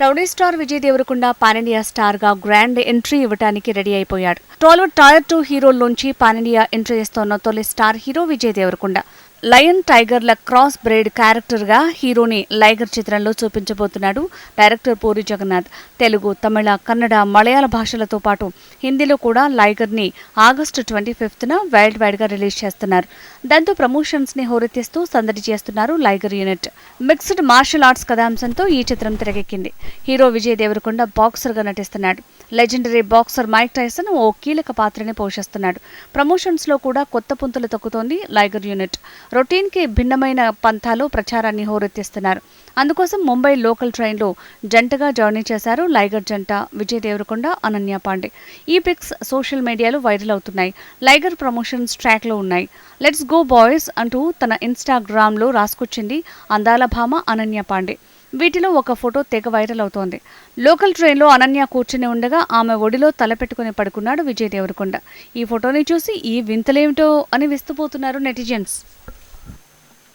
Rowdy star Vijay Deverakonda pan India స్టార్గా grand entry ఇవ్వడానికి ready అయిపోయాడు. టాలీవుడ్ టాయర్ టూ హీరోల్లోంచి పానిండియా ఎంట్రీ ఇస్తోన్న తొలి star hero Vijay Deverakonda. Lion టైగర్ల cross bred క్యారెక్టర్గా హీరోని లైగర్ చిత్రంలో చూపించబోతున్నాడు. డైరెక్టర్ పూరి జగన్నాథ్ తెలుగు తమిళ కన్నడ మలయాళ భాషలతో పాటు హిందీలో కూడా లైగర్ని ఆగస్టు ట్వంటీ ఫిఫ్త్న వైల్డ్ వైడ్గా రిలీజ్ చేస్తున్నారు. దాంతో ప్రమోషన్స్ని హోరెత్తిస్తూ సందడి చేస్తున్నారు Liger unit. Mixed martial arts కథాంశంతో ఈ చిత్రం తెరకెక్కింది. హీరో విజయ్ దేవరకొండ బాక్సర్గా నటిస్తున్నాడు. లెజెండరీ బాక్సర్ మైక్ టైసన్ ఓ కీలక పాత్రని పోషిస్తున్నాడు. ప్రమోషన్స్లో కూడా కొత్త పుంతలు తొక్కుతోంది లైగర్ యూనిట్. రొటీన్కి భిన్నమైన పంథాలో ప్రచారాన్ని హోరెత్తిస్తున్నారు. అందుకోసం ముంబై లోకల్ ట్రైన్లో జంటగా జర్నీ చేశారు లైగర్ జంట విజయ్ దేవరకొండ అనన్య పాండే. ఈ పిక్స్ సోషల్ మీడియాలో వైరల్ అవుతున్నాయి. లైగర్ ప్రమోషన్స్ ట్రాక్లో ఉన్నాయి. లెట్స్ గో బాయ్స్ అంటూ తన ఇన్స్టాగ్రామ్లో రాసుకొచ్చింది అందాల భామ అనన్య పాండే. వీటిలో ఒక ఫోటో తెగ వైరల్ అవుతోంది. లోకల్ ట్రైన్లో అనన్య కూర్చుని ఉండగా ఆమె ఒడిలో తలపెట్టుకుని పడుకున్నాడు విజయ్ దేవరకొండ. ఈ ఫోటోని చూసి ఈ వింతలేమిటో అని విస్తుపోతున్నారు నెటిజన్స్.